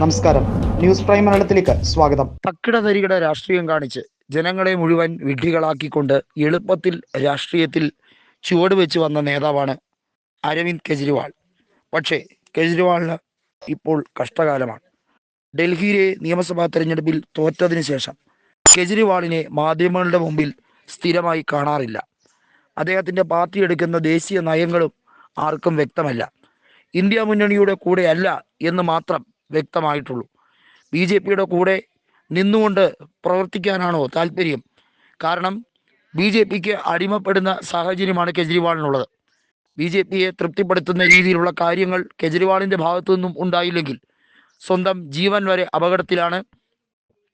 നമസ്കാരം. News prime മലയാളത്തിലേക്ക് സ്വാഗതം. തക്കിട തരികിട രാഷ്ട്രീയം കാണിച്ച് ജനങ്ങളെ മുഴുവൻ വിഡ്ഢികളാക്കിക്കൊണ്ട് എളുപ്പത്തിൽ രാഷ്ട്രീയത്തിൽ ചുവട് വെച്ച് വന്ന നേതാവാണ് അരവിന്ദ് കെജ്രിവാൾ. പക്ഷേ കെജ്രിവാളിന് ഇപ്പോൾ കഷ്ടകാലമാണ്. ഡൽഹിയിലെ നിയമസഭാ തെരഞ്ഞെടുപ്പിൽ തോറ്റതിനു ശേഷം കെജ്രിവാളിനെ മാധ്യമങ്ങളുടെ മുമ്പിൽ സ്ഥിരമായി കാണാറില്ല. അദ്ദേഹത്തിന്റെ പാർട്ടി എടുക്കുന്ന ദേശീയ നയങ്ങളും ആർക്കും വ്യക്തമല്ല. ഇന്ത്യ മുന്നണിയുടെ കൂടെയല്ല എന്ന് മാത്രം വ്യക്തമായിട്ടുള്ളൂ. ബി ജെ പിയുടെ കൂടെ നിന്നുകൊണ്ട് പ്രവർത്തിക്കാനാണോ താല്പര്യം? കാരണം ബി ജെ പിക്ക് അടിമപ്പെടുന്ന സാഹചര്യമാണ് കെജ്രിവാളിനുള്ളത്. ബി ജെ പിയെ തൃപ്തിപ്പെടുത്തുന്ന രീതിയിലുള്ള കാര്യങ്ങൾ കെജ്രിവാളിന്റെ ഭാഗത്തു നിന്നും ഉണ്ടായില്ലെങ്കിൽ സ്വന്തം ജീവൻ വരെ അപകടത്തിലാണ്.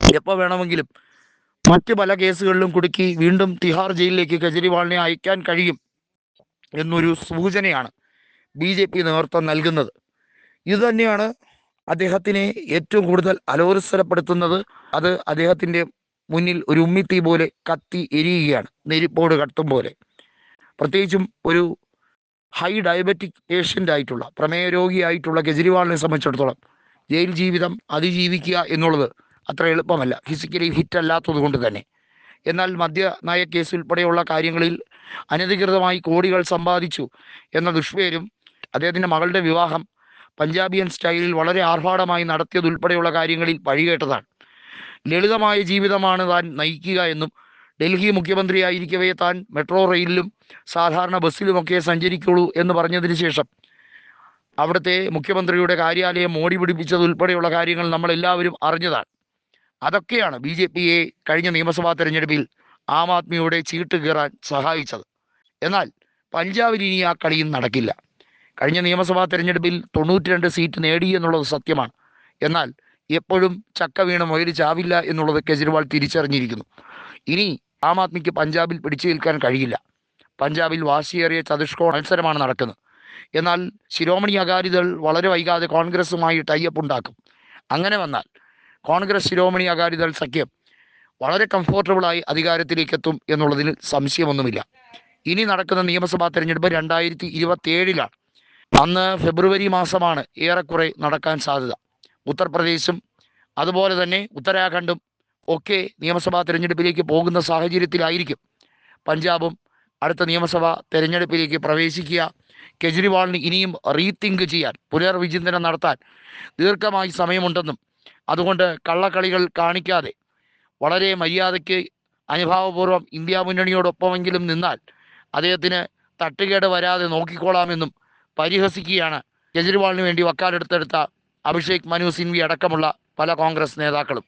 എപ്പോൾ വേണമെങ്കിലും മറ്റ് പല കേസുകളിലും കുടുക്കി വീണ്ടും തിഹാർ ജയിലിലേക്ക് കെജ്രിവാളിനെ അയക്കാൻ കഴിയും എന്നൊരു സൂചനയാണ് ബി ജെ പി നേതൃത്വം നൽകുന്നത്. ഇതുതന്നെയാണ് അദ്ദേഹത്തിനെ ഏറ്റവും കൂടുതൽ അലോത്സരപ്പെടുത്തുന്നത് അത് അദ്ദേഹത്തിന്റെ മുന്നിൽ ഒരു ഉമ്മിത്തി പോലെ കത്തി എരിയുകയാണ്. നെരിപ്പോട് കത്തും പോലെ. പ്രത്യേകിച്ചും ഒരു ഹൈ ഡയബറ്റിക് പേഷ്യന്റ് ആയിട്ടുള്ള പ്രമേയ രോഗിയായിട്ടുള്ള കെജ്രിവാളിനെ സംബന്ധിച്ചിടത്തോളം ജയിൽ ജീവിതം അതിജീവിക്കുക എന്നുള്ളത് അത്ര എളുപ്പമല്ല. ഫിസിക്കലി ഹിറ്റ് അല്ലാത്തത് കൊണ്ട് തന്നെ. എന്നാൽ മദ്യ നയ കേസ് ഉൾപ്പെടെയുള്ള കാര്യങ്ങളിൽ അനധികൃതമായി കോടികൾ സമ്പാദിച്ചു എന്ന ദുഷ്പേരും അദ്ദേഹത്തിന്റെ മകളുടെ വിവാഹം പഞ്ചാബിയൻ സ്റ്റൈലിൽ വളരെ ആർഭാടമായി നടത്തിയതുൾപ്പെടെയുള്ള കാര്യങ്ങളിൽ പഴികേട്ടതാണ് ലളിതമായ ജീവിതമാണ് താൻ നയിക്കുക എന്നും ഡൽഹി മുഖ്യമന്ത്രിയായിരിക്കവേ താൻ മെട്രോ റെയിലിലും സാധാരണ ബസ്സിലുമൊക്കെ സഞ്ചരിക്കുള്ളൂ എന്ന് പറഞ്ഞതിന് ശേഷം അവിടുത്തെ മുഖ്യമന്ത്രിയുടെ കാര്യാലയം മോടി പിടിപ്പിച്ചതുൾപ്പെടെയുള്ള കാര്യങ്ങൾ നമ്മൾ എല്ലാവരും അറിഞ്ഞതാണ്. അതൊക്കെയാണ് ബി ജെ പിയെ കഴിഞ്ഞ നിയമസഭാ തെരഞ്ഞെടുപ്പിൽ ആം ആദ്മിയുടെ ചീട്ട് കീറാൻ സഹായിച്ചത്. എന്നാൽ പഞ്ചാബിൽ ഇനി ആ കളിയും നടക്കില്ല. കഴിഞ്ഞ നിയമസഭാ തെരഞ്ഞെടുപ്പിൽ തൊണ്ണൂറ്റി രണ്ട് സീറ്റ് നേടി എന്നുള്ളത് സത്യമാണ്. എന്നാൽ എപ്പോഴും ചക്ക വീണ് ചാവില്ല എന്നുള്ളത് കെജ്രിവാൾ തിരിച്ചറിഞ്ഞിരിക്കുന്നു. ഇനി ആം ആദ്മിക്ക് പഞ്ചാബിൽ പിടിച്ചു നിൽക്കാൻ കഴിയില്ല. പഞ്ചാബിൽ വാശിയേറിയ ചതുഷ്കോ മത്സരമാണ് നടക്കുന്നത്. എന്നാൽ ശിരോമണി അകാലിദൾ വളരെ വൈകാതെ കോൺഗ്രസുമായി ടൈപ്പ് ഉണ്ടാക്കും. അങ്ങനെ വന്നാൽ കോൺഗ്രസ് ശിരോമണി അകാലിദൾ സഖ്യം വളരെ കംഫോർട്ടബിളായി അധികാരത്തിലേക്ക് എത്തും എന്നുള്ളതിൽ സംശയമൊന്നുമില്ല. ഇനി നടക്കുന്ന നിയമസഭാ തെരഞ്ഞെടുപ്പ് രണ്ടായിരത്തി ഇരുപത്തി ഏഴിലാണ് അന്ന് ഫെബ്രുവരി മാസമാണ് ഏറെക്കുറെ നടക്കാൻ സാധ്യത. ഉത്തർപ്രദേശും അതുപോലെ തന്നെ ഉത്തരാഖണ്ഡും ഒക്കെ നിയമസഭാ തിരഞ്ഞെടുപ്പിലേക്ക് പോകുന്ന സാഹചര്യത്തിലായിരിക്കും പഞ്ചാബും അടുത്ത നിയമസഭാ തെരഞ്ഞെടുപ്പിലേക്ക് പ്രവേശിക്കുക കെജ്രിവാളിന് ഇനിയും റീതിങ്ക് ചെയ്യാൻ പുനർവിചിന്തനം നടത്താൻ ദീർഘമായി സമയമുണ്ടെന്നും അതുകൊണ്ട് കള്ളക്കളികൾ കാണിക്കാതെ വളരെ മര്യാദയ്ക്ക് അനുഭാവപൂർവം ഇന്ത്യ മുന്നണിയോടൊപ്പമെങ്കിലും നിന്നാൽ അദ്ദേഹത്തിന് തട്ടുകേട് വരാതെ നോക്കിക്കോളാമെന്നും പരിഹസിക്കുകയാണ്. കെജ്രിവാളിന് വേണ്ടി വക്കാലെടുത്തെടുത്ത അഭിഷേക് മനു സിൻവി അടക്കമുള്ള പല കോൺഗ്രസ് നേതാക്കളും.